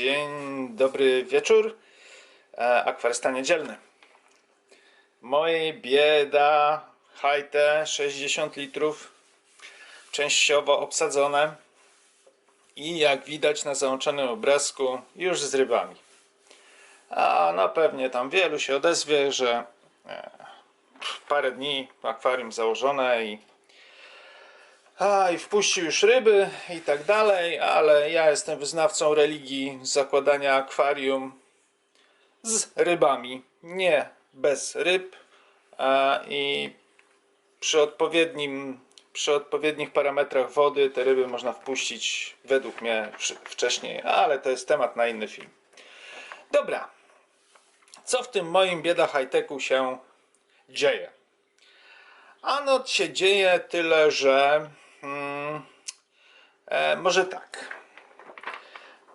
Dzień dobry wieczór. E, Akwarysta niedzielny. Moje bieda hajte 60 litrów częściowo obsadzone i jak widać na załączonym obrazku już z rybami. A no pewnie tam wielu się odezwie, że e, parę dni akwarium założone i a i wpuścił już ryby i tak dalej, ale ja jestem wyznawcą religii zakładania akwarium z rybami, nie bez ryb a, i przy odpowiednim przy odpowiednich parametrach wody te ryby można wpuścić według mnie wcześniej, ale to jest temat na inny film. Dobra, co w tym moim bieda high-techu się dzieje? Ano się dzieje tyle, że e, może tak.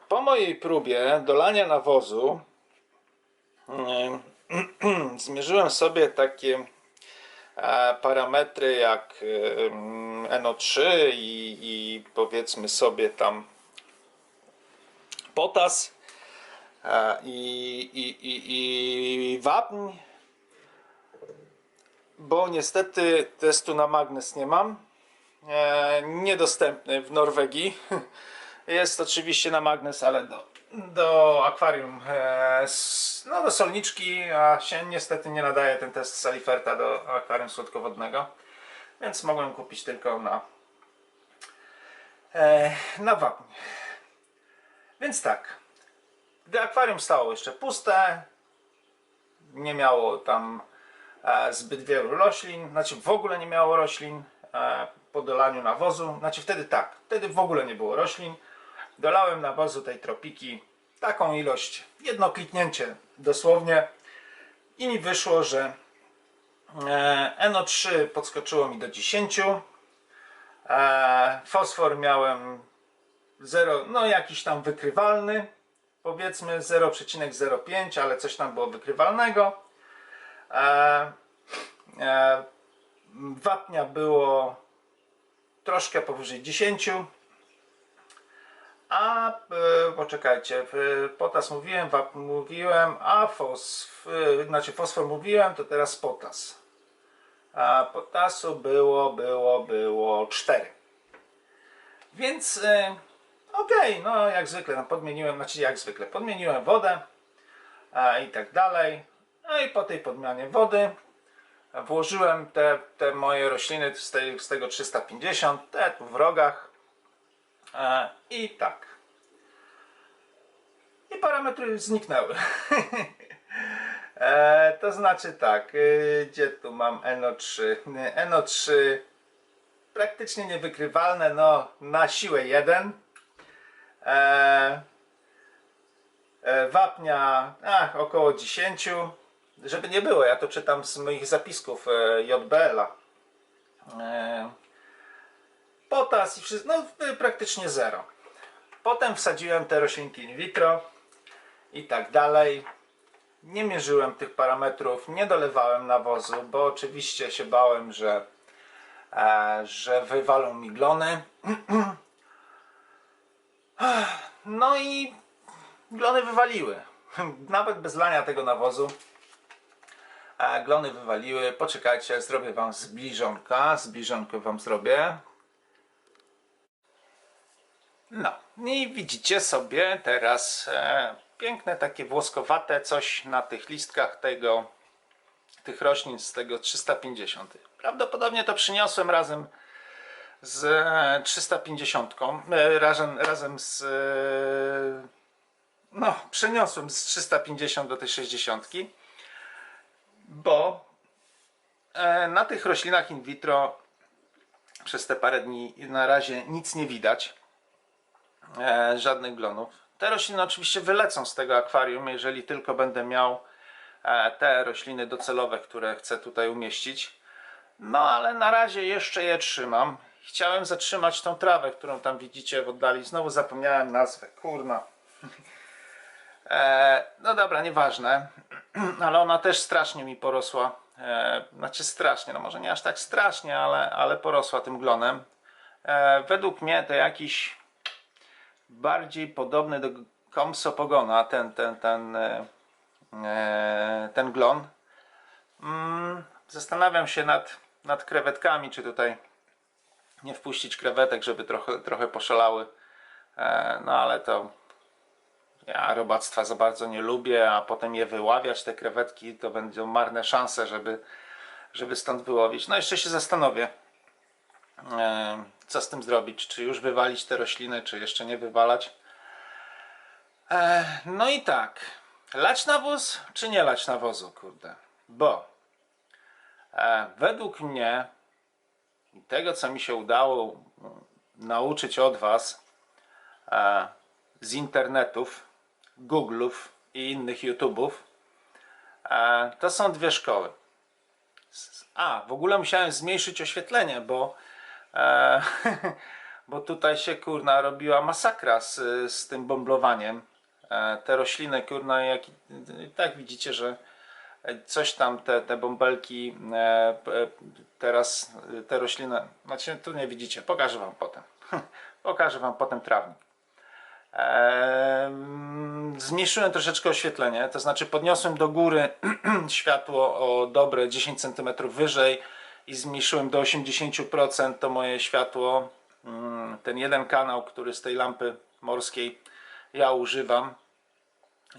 Po mojej próbie dolania nawozu mm, zmierzyłem sobie takie e, parametry jak e, mm, NO3 i, i powiedzmy sobie tam potas e, i, i, i, i wapń bo niestety testu na magnes nie mam. E, niedostępny w Norwegii. Jest oczywiście na magnes, ale do, do akwarium, e, no do solniczki, a się niestety nie nadaje ten test Saliferta do akwarium słodkowodnego. Więc mogłem kupić tylko na, e, na wapń. Więc tak, gdy akwarium stało jeszcze puste, nie miało tam zbyt wielu roślin, znaczy w ogóle nie miało roślin po dolaniu nawozu, znaczy wtedy tak, wtedy w ogóle nie było roślin. Dolałem nawozu tej tropiki taką ilość, jedno kliknięcie dosłownie i mi wyszło, że e, NO3 podskoczyło mi do 10, e, fosfor miałem 0, no jakiś tam wykrywalny, powiedzmy 0,05, ale coś tam było wykrywalnego. E, wapnia było troszkę powyżej 10. A e, poczekajcie, w- potas mówiłem, wapń mówiłem, a fosf, e, znaczy fosfor mówiłem, to teraz potas. A potasu było, było, było 4. Więc e, okej, no jak zwykle, no podmieniłem, znaczy jak zwykle, podmieniłem wodę a, i tak dalej. No i po tej podmianie wody włożyłem te, te moje rośliny z, tej, z tego 350, te tu w rogach e, i tak. I parametry zniknęły. e, to znaczy tak, y, gdzie tu mam NO3? NO3 praktycznie niewykrywalne, no na siłę 1. E, e, wapnia ach, około 10. Żeby nie było, ja to czytam z moich zapisków e, JBL-a. E, potas i wszystko, no y, praktycznie zero. Potem wsadziłem te roślinki in vitro i tak dalej. Nie mierzyłem tych parametrów, nie dolewałem nawozu, bo oczywiście się bałem, że, e, że wywalą mi glony. No i glony wywaliły. Nawet bez lania tego nawozu. Glony wywaliły. Poczekajcie, zrobię wam zbliżonka. Zbliżonkę wam zrobię. No i widzicie sobie teraz e, piękne takie włoskowate coś na tych listkach tego tych roślin z tego 350. Prawdopodobnie to przyniosłem razem z e, 350, e, razem, razem z e, no, przeniosłem z 350 do tej 60, bo e, na tych roślinach in vitro przez te parę dni na razie nic nie widać, e, żadnych glonów. Te rośliny oczywiście wylecą z tego akwarium, jeżeli tylko będę miał e, te rośliny docelowe, które chcę tutaj umieścić. No ale na razie jeszcze je trzymam. Chciałem zatrzymać tą trawę, którą tam widzicie w oddali. Znowu zapomniałem nazwę, kurna. No dobra, nieważne. Ale ona też strasznie mi porosła. E, znaczy strasznie, no może nie aż tak strasznie, ale, ale porosła tym glonem. E, według mnie to jakiś bardziej podobny do komsopogona, ten, ten, ten, e, e, ten glon. Mm, zastanawiam się nad, nad krewetkami, czy tutaj nie wpuścić krewetek, żeby trochę, trochę poszalały. E, no ale to ja robactwa za bardzo nie lubię, a potem je wyławiać, te krewetki, to będą marne szanse, żeby, żeby stąd wyłowić. No jeszcze się zastanowię, e, co z tym zrobić. Czy już wywalić te rośliny, czy jeszcze nie wywalać. E, no i tak, lać nawóz, czy nie lać nawozu, kurde. Bo e, według mnie i tego, co mi się udało nauczyć od Was z internetów, Google'ów i innych YouTube'ów, e, to są dwie szkoły. A, w ogóle musiałem zmniejszyć oświetlenie, bo, e, bo tutaj się kurna robiła masakra z, z tym bomblowaniem. E, te rośliny, kurna, jak, tak widzicie, że coś tam, te, te bąbelki, e, p- teraz e, te rośliny, znaczy tu nie widzicie, pokażę Wam potem. pokażę Wam potem trawnik. Zmniejszyłem troszeczkę oświetlenie, to znaczy podniosłem do góry światło o dobre 10 cm wyżej i zmniejszyłem do 80% to moje światło. Mm, Ten jeden kanał, który z tej lampy morskiej ja używam,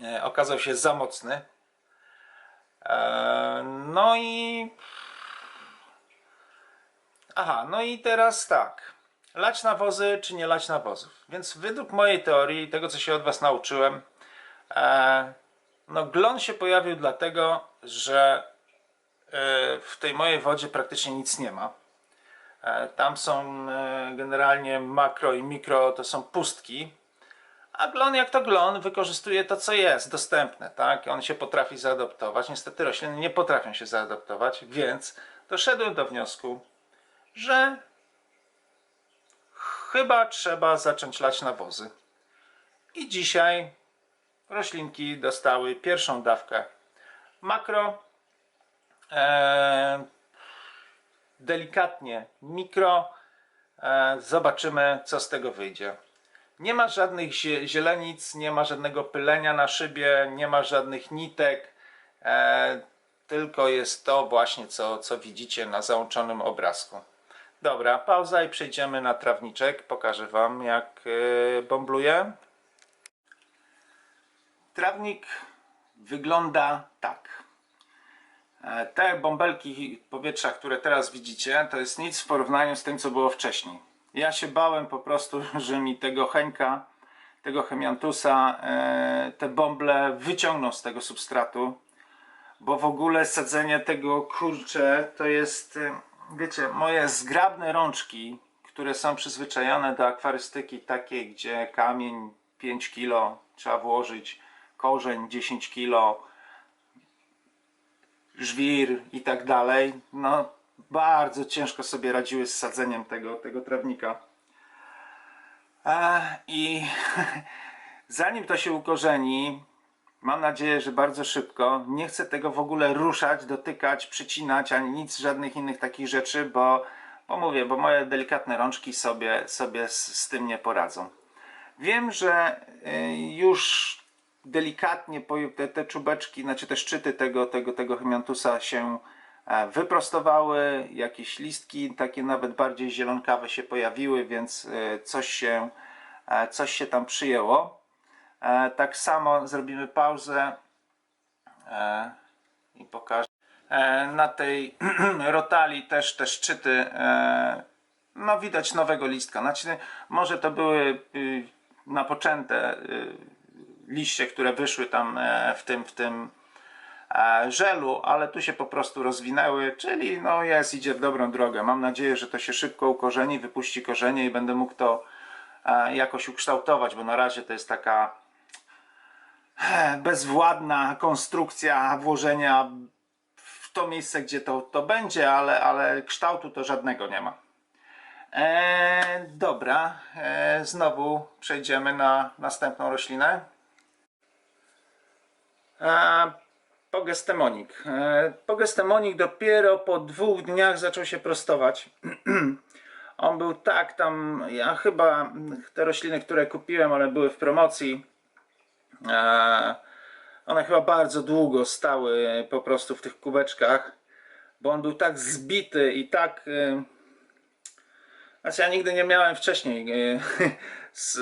e, okazał się za mocny. No i. Aha, no i teraz tak. Lać nawozy, czy nie lać nawozów? Więc według mojej teorii, tego co się od Was nauczyłem, e, no glon się pojawił dlatego, że e, w tej mojej wodzie praktycznie nic nie ma. E, Tam są generalnie makro i mikro, to są pustki. A glon jak to glon wykorzystuje to, co jest dostępne, tak? On się potrafi zaadaptować. Niestety rośliny nie potrafią się zaadaptować, więc doszedłem do wniosku, że chyba trzeba zacząć lać nawozy. I dzisiaj roślinki dostały pierwszą dawkę makro, e, delikatnie mikro. E, zobaczymy, co z tego wyjdzie. Nie ma żadnych zie- zielenic, nie ma żadnego pylenia na szybie, nie ma żadnych nitek. E, tylko jest to właśnie, co, co widzicie na załączonym obrazku. Dobra, pauza i przejdziemy na trawniczek. Pokażę Wam, jak e, bąbluje. Trawnik wygląda tak. E, Te bąbelki powietrza, które teraz widzicie, to jest nic w porównaniu z tym, co było wcześniej. Ja się bałem po prostu, że mi tego Henka, tego Hemiantusa, e, te bąble wyciągną z tego substratu, bo w ogóle sadzenie tego kurcze to jest, e, wiecie, moje zgrabne rączki, które są przyzwyczajone do akwarystyki takiej, gdzie kamień 5 kg trzeba włożyć, korzeń 10 kg, żwir i tak dalej, no bardzo ciężko sobie radziły z sadzeniem tego, tego trawnika. E, I zanim to się ukorzeni, mam nadzieję, że bardzo szybko, nie chcę tego w ogóle ruszać, dotykać, przycinać, ani nic, żadnych innych takich rzeczy, bo, bo mówię, bo moje delikatne rączki sobie, sobie z, z tym nie poradzą. Wiem, że y, już delikatnie te, te czubeczki, znaczy te szczyty tego, tego, tego hemiantusa się e, wyprostowały, jakieś listki takie nawet bardziej zielonkawe się pojawiły, więc e, coś się, e, coś się tam przyjęło. E, Tak samo zrobimy pauzę e, i pokażę. E, Na tej rotali też te szczyty, no widać nowego listka. Znaczy, może to były y, napoczęte y, liście, które wyszły tam w tym, w tym żelu, ale tu się po prostu rozwinęły, czyli no jest, idzie w dobrą drogę. Mam nadzieję, że to się szybko ukorzeni, wypuści korzenie i będę mógł to jakoś ukształtować, bo na razie to jest taka bezwładna konstrukcja włożenia w to miejsce, gdzie to, to będzie, ale, ale kształtu to żadnego nie ma. E, dobra, e, znowu przejdziemy na następną roślinę. E, Pogestemonik. E, Pogestemonik dopiero po dwóch dniach zaczął się prostować. On był tak tam, ja chyba te rośliny, które kupiłem, one były w promocji. E, one chyba bardzo długo stały po prostu w tych kubeczkach, bo on był tak zbity i tak. e, Znaczy, ja nigdy nie miałem wcześniej e, z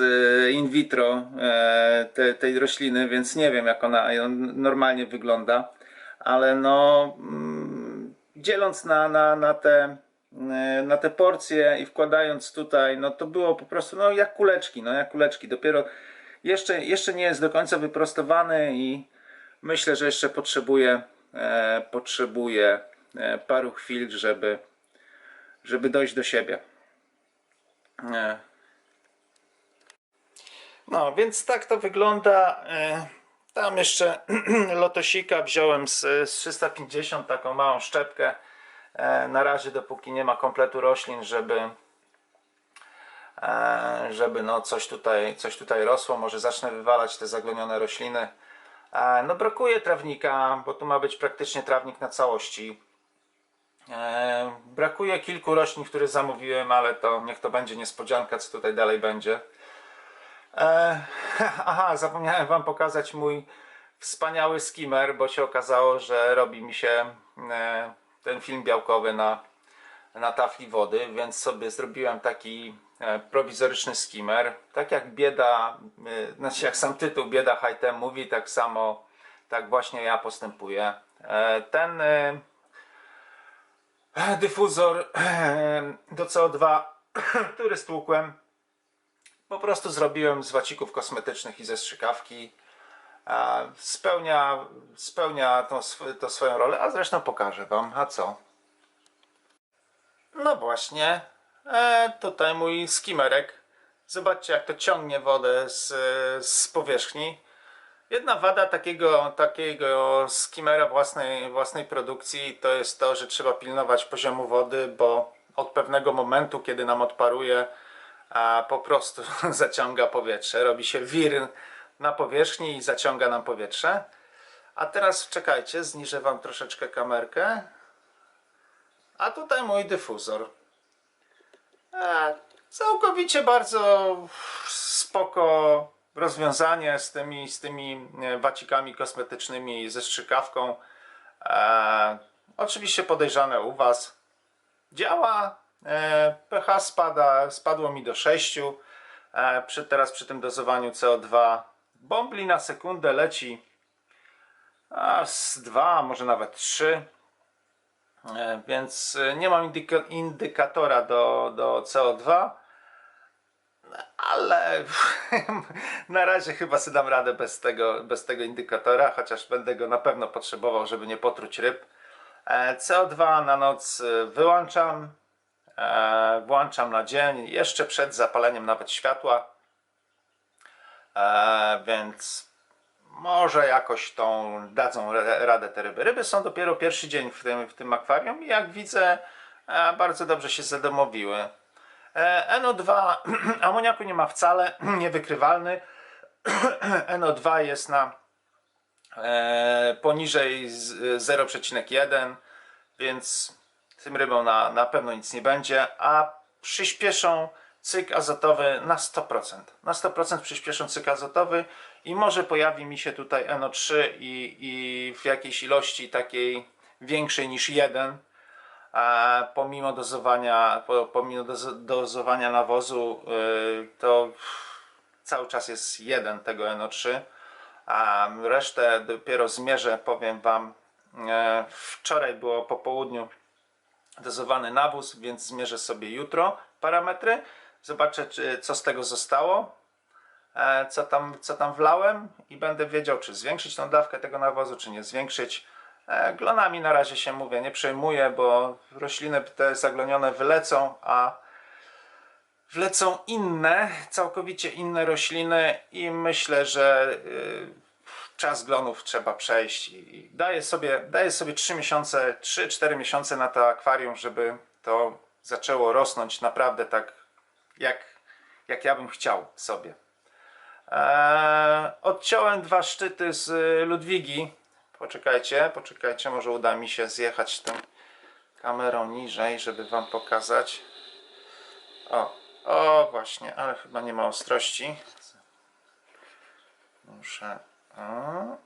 in vitro e, te, tej rośliny, więc nie wiem, jak ona on normalnie wygląda, ale no. mm, Dzieląc na, na, na te na te porcje i wkładając tutaj, no to było po prostu no jak kuleczki, no jak kuleczki. Dopiero jeszcze, jeszcze nie jest do końca wyprostowany i myślę, że jeszcze potrzebuje, e, potrzebuje e, paru chwil, żeby, żeby dojść do siebie. E. No, więc tak to wygląda. E, Tam jeszcze lotosika wziąłem z, z 350, taką małą szczepkę. E, Na razie, dopóki nie ma kompletu roślin, żeby, żeby no coś, tutaj, coś tutaj rosło. Może zacznę wywalać te zaglonione rośliny. E, No brakuje trawnika, bo tu ma być praktycznie trawnik na całości. E, Brakuje kilku roślin, które zamówiłem, ale to niech to będzie niespodzianka, co tutaj dalej będzie. E, aha, zapomniałem Wam pokazać mój wspaniały skimmer, bo się okazało, że robi mi się e, ten film białkowy na, na tafli wody, więc sobie zrobiłem taki e, prowizoryczny skimmer. Tak jak bieda, e, znaczy jak sam tytuł Bieda High mówi, tak samo tak właśnie ja postępuję. E, ten e, dyfuzor e, do CO2, który stłukłem, po prostu zrobiłem z wacików kosmetycznych i ze strzykawki. E, Spełnia, spełnia tą, to swoją rolę, a zresztą pokażę Wam, a co? No właśnie, e, tutaj mój skimerek. Zobaczcie jak to ciągnie wodę z, z powierzchni. Jedna wada takiego, takiego skimera własnej, własnej produkcji to jest to, że trzeba pilnować poziomu wody, bo od pewnego momentu, kiedy nam odparuje, a po prostu zaciąga powietrze. Robi się wir na powierzchni i zaciąga nam powietrze. A teraz czekajcie, zniżę Wam troszeczkę kamerkę. A tutaj mój dyfuzor. Całkowicie bardzo spoko rozwiązanie z tymi, z tymi e, wacikami kosmetycznymi ze strzykawką. E, oczywiście podejrzane u Was. Działa. E, pH spada, spadło mi do 6. E, przy, teraz przy tym dozowaniu CO2 bombli na sekundę leci a z 2, może nawet 3. E, Więc e, nie mam indyka- indykatora do, do CO2, ale na razie chyba sobie dam radę bez tego, bez tego indykatora, chociaż będę go na pewno potrzebował, żeby nie potruć ryb. E, CO2 na noc wyłączam, włączam na dzień, jeszcze przed zapaleniem nawet światła, więc może jakoś tą dadzą ra- radę te ryby. Ryby są dopiero pierwszy dzień w tym, w tym akwarium i jak widzę, e, bardzo dobrze się zadomowiły. E, NO2 amoniaku nie ma wcale, niewykrywalny. NO2 jest na e, poniżej z- 0,1, więc tym rybom na, na pewno nic nie będzie, a przyspieszą cykl azotowy na 100%. Na 100% przyspieszą cykl azotowy i może pojawi mi się tutaj NO3 i, i w jakiejś ilości takiej większej niż 1, a pomimo dozowania, po- pomimo dozo, dozowania nawozu, yy, to cały czas jest 1 tego NO3, a resztę dopiero zmierzę, powiem Wam, e, wczoraj było po południu dozowany nawóz, więc zmierzę sobie jutro parametry, zobaczę co z tego zostało, co tam, co tam wlałem i będę wiedział czy zwiększyć tą dawkę tego nawozu, czy nie zwiększyć. E, Glonami na razie się mówię, nie przejmuję, bo rośliny te zaglonione wylecą, a wlecą inne, całkowicie inne rośliny i myślę, że y, czas glonów trzeba przejść i daję sobie, daję sobie 3 miesiące, 3-4 miesiące na to akwarium, żeby to zaczęło rosnąć naprawdę tak jak, jak ja bym chciał sobie. Eee, odciąłem dwa szczyty z y, Ludwigi. Poczekajcie, poczekajcie, może uda mi się zjechać tą kamerą niżej, żeby wam pokazać. O, o właśnie, ale chyba nie ma ostrości. Muszę. O.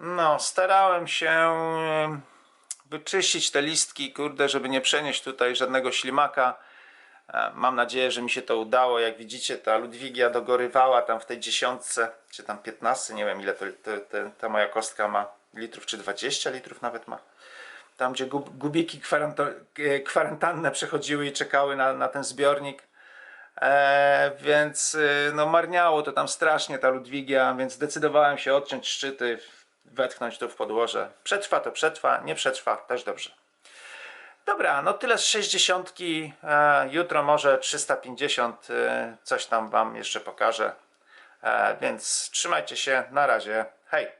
No, starałem się wyczyścić te listki, kurde, żeby nie przenieść tutaj żadnego ślimaka. E, Mam nadzieję, że mi się to udało. Jak widzicie, ta Ludwigia dogorywała tam w tej dziesiątce, czy tam 15, nie wiem ile to, to, to, ta moja kostka ma litrów, czy 20 litrów nawet ma. Tam, gdzie gub, gubiki e, kwarantanny przechodziły i czekały na, na ten zbiornik. E, więc y, no marniało to tam strasznie ta Ludwigia, więc zdecydowałem się odciąć szczyty, wetchnąć to w podłoże. Przetrwa to przetrwa, nie przetrwa też dobrze. Dobra, no tyle z 60. E, jutro może 350, e, coś tam Wam jeszcze pokażę. E, więc trzymajcie się, na razie, hej!